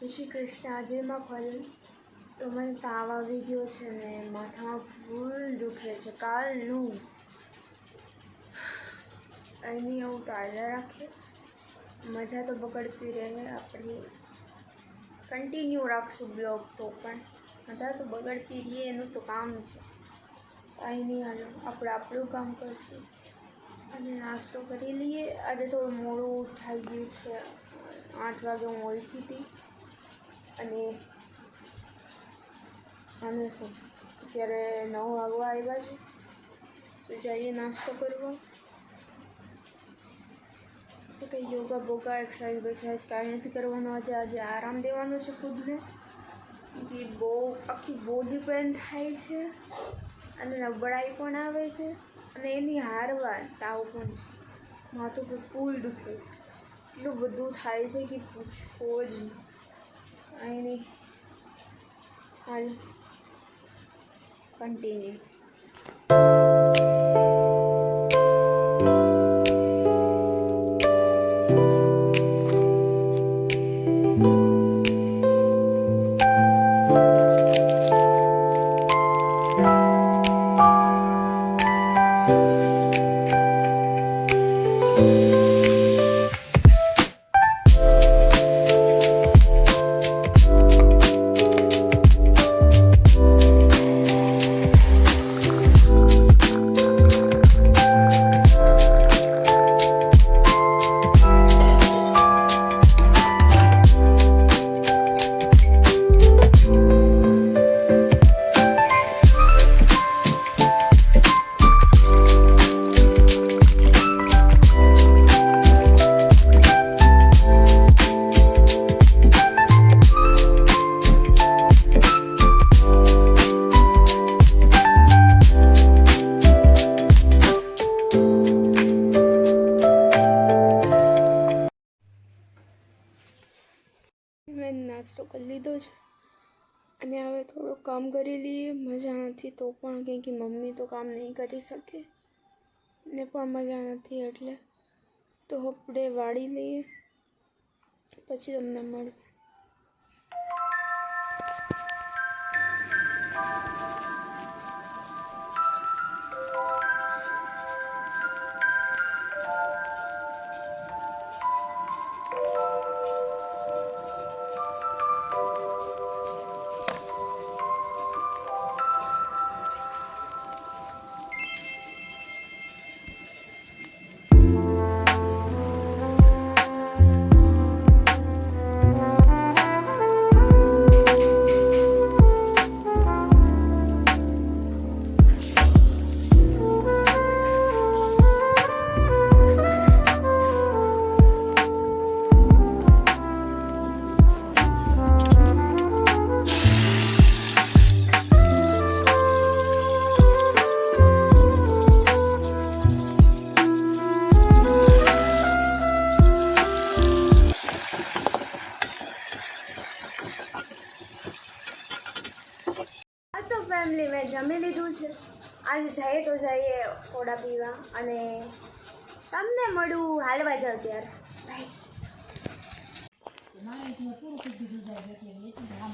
જય શ્રી કૃષ્ણ. આજે એમાં ફલ તો મને તાવ આવી ગયો છે ને માથામાં ફૂલ દુખે છે. કાલનું. એની એવું તાજા રાખે. મજા તો બગડતી રહે. આપણી કન્ટિન્યુ રાખશું બ્લોગ તો પણ. મજા તો બગડતી રહીએ એનું તો કામ છે. કાંઈ નહીં, હાલો. આપણે આપણું કામ કરશું. અને નાસ્તો કરી લઈએ. આજે થોડું મોડું થઈ ગયું છે. આઠ વાગે હું ઓળખી હતી. અને અમે શું અત્યારે નવ વાગવા આવ્યા છે, તો જઈએ નાસ્તો કરવા. તો કંઈ યોગા બોગા એક્સરસાઇઝ બેક્સરસાઇઝ કાંઈ નથી કરવાનું આજે આજે આરામ દેવાનો છે ખુદને. કે બહુ, આખી બોડી પેન થાય છે અને નબળાઈ પણ આવે છે અને એની હારવાર તાવ પણ છે. માથું ફૂલ દુખે એટલું બધું થાય છે કે પૂછો જ નહીં નહીં હાલ કન્ટિન્યુ નાસ્તો કરી લીધો છે. અને હવે થોડું કામ કરી લઈએ. મજા નથી તો પણ કંઈક મમ્મી તો કામ નહીં કરી શકે. ને પણ મજા નથી એટલે તો આપણે વાળી લઈએ. પછી તમને મળું ફેમિલી મેં જમી લીધું છે. આજે જઈએ તો જઈએ સોડા પીવા અને તમને મળું હાલવા જાવ ત્યારે.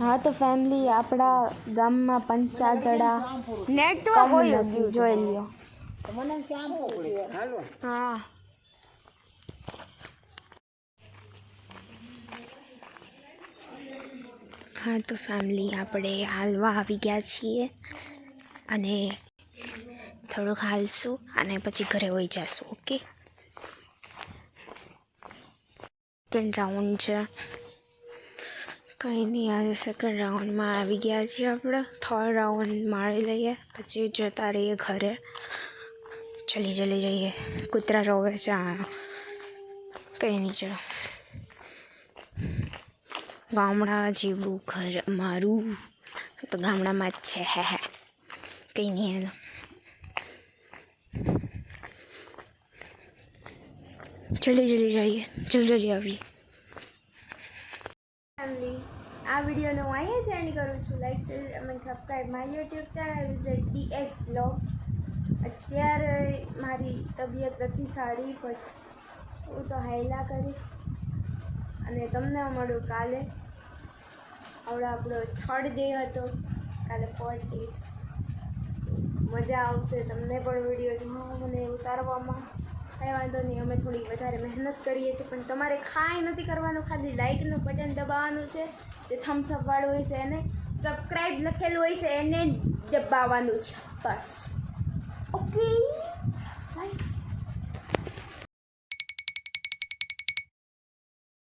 હા તો ફેમિલી આપણા ગામમાં પંચાદડા નેટવર્ક જોઈ લ્યો. હા. હા, તો ફેમિલી આપણે હાલવા આવી ગયા છીએ અને થોડુંક હાલશું અને પછી ઘરે વહી જશું, ઓકે? સેકન્ડ રાઉન્ડ છે. કંઈ નહીં, આજે સેકન્ડ રાઉન્ડમાં આવી ગયા છીએ આપણે. થર્ડ રાઉન્ડ મારી લઈએ, પછી જતા રહીએ ઘરે. ચલી ચલી જઈએ. કૂતરા રોવે છે કંઈ નહીં, ચલો. ગામડા જેવું ઘર મારું તો ગામડામાં જ છે, હે હે. કંઈ નહીં એનું. જલ્દી જલ્દી જઈએ. જલ્દી જલ્દી આવીએ. આ વિડીયોને હું અહીંયા જ એન્ડ કરું છું. લાઈક શેર અને સબસ્ક્રાઈબ મારી યુટ્યુબ ચેનલ છે ડીએસ બ્લોગ અત્યારે મારી તબિયત નથી સારી પણ હું તો હાયલા કરી. અને તમને મળું કાલે. આવડે આપણો થર્ડ ડે હતો. કાલે ફોર્થ ડે મજા આવશે તમને પણ વીડિયો જોવા મને ઉતારવામાં. કાંઈ વાંધો નહીં, અમે થોડી વધારે મહેનત કરીએ છીએ, પણ તમારે કાંઈ નથી કરવાનું, ખાલી લાઇકનું બટન દબાવવાનું છે. જે થમ્સઅપ વાળું હોય છે એને સબસ્ક્રાઈબ લખેલું હોય છે, એને દબાવવાનું છે. બસ. ઓકે